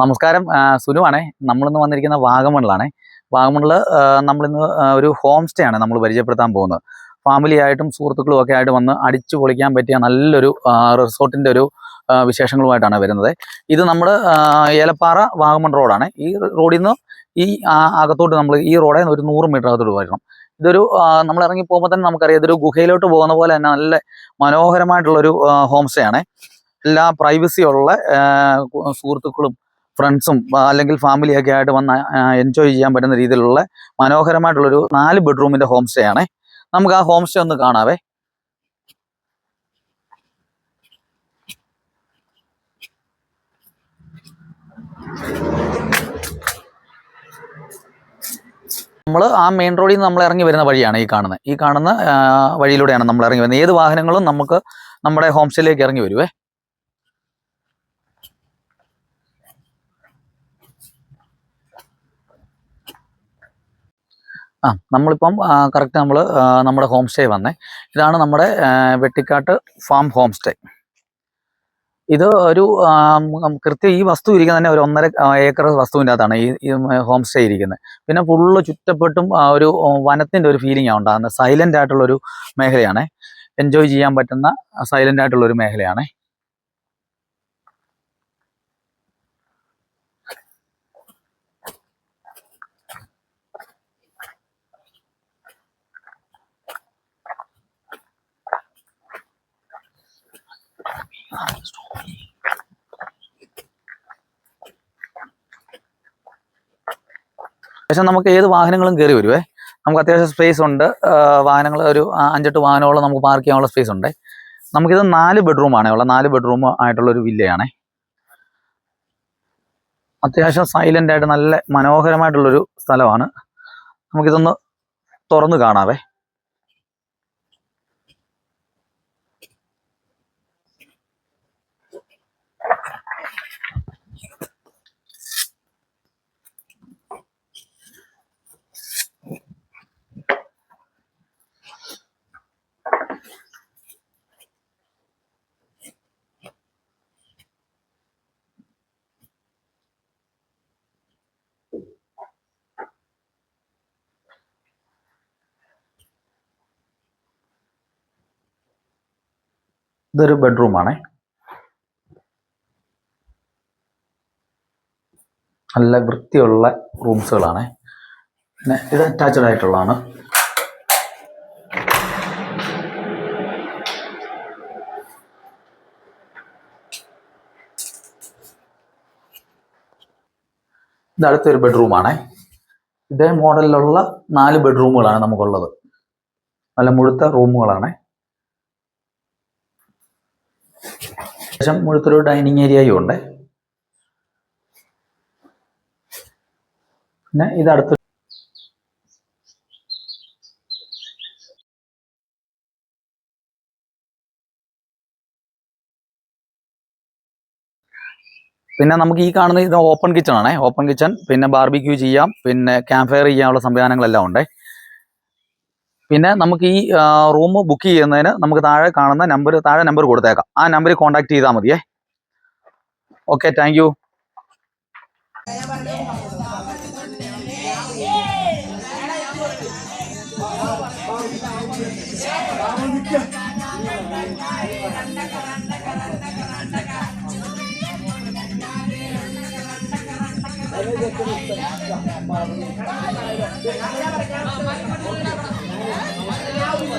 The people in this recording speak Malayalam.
നമസ്കാരം സുനുവാണേ നമ്മളിന്ന് വന്നിരിക്കുന്ന വാഗമണിലാണ് വാഗമണിൽ നമ്മളിന്ന് ഒരു ഹോം സ്റ്റേ ആണ് നമ്മൾ പരിചയപ്പെടുത്താൻ പോകുന്നത്. ഫാമിലി ആയിട്ടും സുഹൃത്തുക്കളും ഒക്കെ ആയിട്ട് വന്ന് അടിച്ചു പൊളിക്കാൻ പറ്റിയ നല്ലൊരു റിസോർട്ടിന്റെ ഒരു വിശേഷങ്ങളുമായിട്ടാണ് വരുന്നത്. ഇത് നമ്മൾ ഏലപ്പാറ വാഗമൺ റോഡാണ്. ഈ റോഡിൽ നിന്ന് ഈ അകത്തോട്ട് നമ്മൾ ഈ റോഡിൽ നിന്ന് ഒരു നൂറ് മീറ്റർ അകത്തോട്ട് വരണം. ഇതൊരു നമ്മൾ ഇറങ്ങി പോകുമ്പോൾ തന്നെ നമുക്കറിയാം ഇതൊരു ഗുഹയിലോട്ട് പോകുന്ന പോലെ തന്നെ നല്ല മനോഹരമായിട്ടുള്ളൊരു ഹോം സ്റ്റേ ആണ്. എല്ലാ പ്രൈവസിയുള്ള സുഹൃത്തുക്കളും ഫ്രണ്ട്സും അല്ലെങ്കിൽ ഫാമിലിയൊക്കെ ആയിട്ട് വന്ന് എൻജോയ് ചെയ്യാൻ പറ്റുന്ന രീതിയിലുള്ള മനോഹരമായിട്ടുള്ളൊരു നാല് ബെഡ്റൂമിന്റെ ഹോം സ്റ്റേ ആണേ നമുക്ക് ആ ഹോം സ്റ്റേ ഒന്ന് കാണാവേ. നമ്മൾ ആ മെയിൻ റോഡിൽ നിന്ന് നമ്മൾ ഇറങ്ങി വരുന്ന വഴിയാണ് ഈ കാണുന്നത്. ഈ കാണുന്ന വഴിയിലൂടെയാണ് നമ്മൾ ഇറങ്ങി വരുന്നത്. ഏത് വാഹനങ്ങളും നമുക്ക് നമ്മുടെ ഹോം സ്റ്റേയിലേക്ക് ഇറങ്ങി വരുവേ. ആ നമ്മളിപ്പം കറക്റ്റ് നമ്മൾ നമ്മുടെ ഹോം സ്റ്റേ വന്നേ. ഇതാണ് നമ്മുടെ വെട്ടിക്കാട്ട് ഫാം ഹോം സ്റ്റേ ഇത് ഒരു കൃത്യം ഈ വസ്തു ഇരിക്കുന്ന തന്നെ ഒരു ഒന്നര ഏക്കർ വസ്തുവിന്റെ അകത്താണ് ഈ ഹോം സ്റ്റേ ഇരിക്കുന്നത്. പിന്നെ ഫുള്ള് ചുറ്റപ്പെട്ടും ഒരു വനത്തിന്റെ ഒരു ഫീലിംഗ് ആണ് ഉണ്ടാകുന്നത്. സൈലന്റ് ആയിട്ടുള്ളൊരു മേഖലയാണ്. എൻജോയ് ചെയ്യാൻ പറ്റുന്ന സൈലന്റ് ആയിട്ടുള്ളൊരു മേഖലയാണ്. പക്ഷെ നമുക്ക് ഏത് വാഹനങ്ങളും കയറി വരുവേ? നമുക്ക് അത്യാവശ്യം സ്പേസ് ഉണ്ട്. വാഹനങ്ങൾ ഒരു അഞ്ചെട്ട് വാഹനങ്ങളോളം നമുക്ക് പാർക്ക് ചെയ്യാനുള്ള സ്പേസ് ഉണ്ട്. നമുക്കിത് നാല് ബെഡ്റൂം ആണ് ഉള്ള. നാല് ബെഡ്റൂം ആയിട്ടുള്ള ഒരു വില്ലയാണ് അത്യാവശ്യം സൈലന്റ് ആയിട്ട് നല്ല മനോഹരമായിട്ടുള്ളൊരു സ്ഥലമാണ്. നമുക്കിതൊന്ന് തുറന്നു കാണാവേ. ഇതൊരു ബെഡ്റൂം ആണേ. നല്ല വൃത്തിയുള്ള റൂംസുകളാണേ പിന്നെ ഇത് അറ്റാച്ച്ഡ് ആയിട്ടുള്ളതാണ്. ഇത് അടുത്തൊരു ബെഡ്റൂമാണേ ഇതേ മോഡലിലുള്ള നാല് ബെഡ്റൂമുകളാണ് നമുക്കുള്ളത്. നല്ല മുഴുത്ത റൂമുകളാണ് ശേഷം മുഴുത്തൊരു ഡൈനിങ് ഏരിയയും ഉണ്ട്. പിന്നെ ഇതടുത്ത് പിന്നെ നമുക്ക് ഈ കാണുന്ന ഇത് ഓപ്പൺ കിച്ചൺ ആണേ. ഓപ്പൺ കിച്ചൺ പിന്നെ ബാർബിക്യൂ ചെയ്യാം പിന്നെ ക്യാമ്പ് ഫയർ ചെയ്യാനുള്ള സംവിധാനങ്ങളെല്ലാം ഉണ്ട്. പിന്നെ നമുക്ക് ഈ റൂം ബുക്ക് ചെയ്യുന്നതിന് നമുക്ക് താഴെ കാണുന്ന നമ്പർ താഴെ നമ്പർ കൊടുത്തേക്കാം. ആ നമ്പറിൽ കോൺടാക്ട് ചെയ്താൽ മതിയേ. Okay thank you